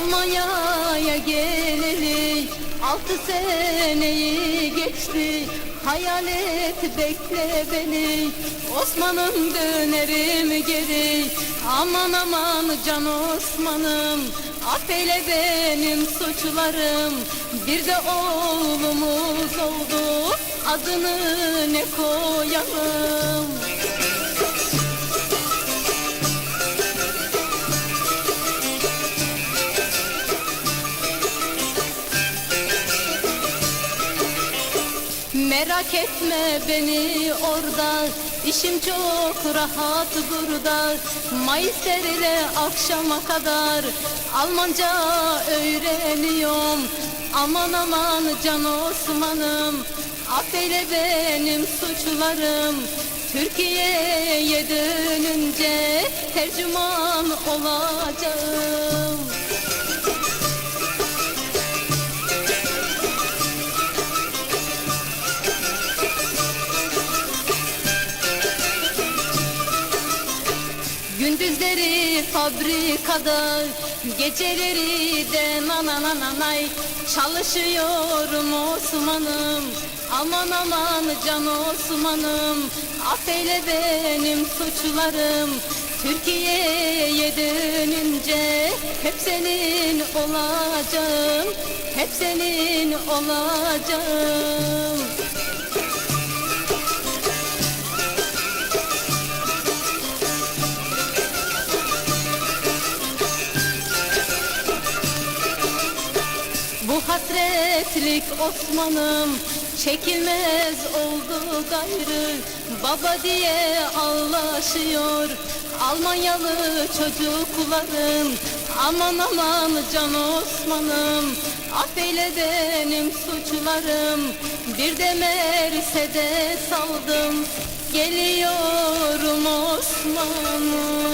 Almanya'ya geleli altı seneyi geçti. Hayal et bekle beni. Osman'ım dönerim geri? Aman aman can Osman'ım Affeyle benim suçlarım. Bir de oğlumuz oldu Adını ne koyalım Merak etme beni orada. İşim çok rahat burada. Mayıslar ile akşama kadar Almanca öğreniyorum. Aman aman can Osman'ım Affeyle benim suçlarım. Türkiye'ye dönünce tercüman olacağım Gündüzleri fabrikada Geceleri de nanananay Çalışıyorum Osman'ım Aman aman can Osman'ım. Affeyle benim suçlarım Türkiye'ye dönünce Hep senin olacağım Hep senin olacağım hasretlik Osman'ım çekilmez oldu gayrı. Baba diye ağlaşıyor Almanyalı çocuklarım Aman aman can Osman'ım Affeyle benim suçlarım. Bir de Mercedes aldım Geliyorum Osman'ım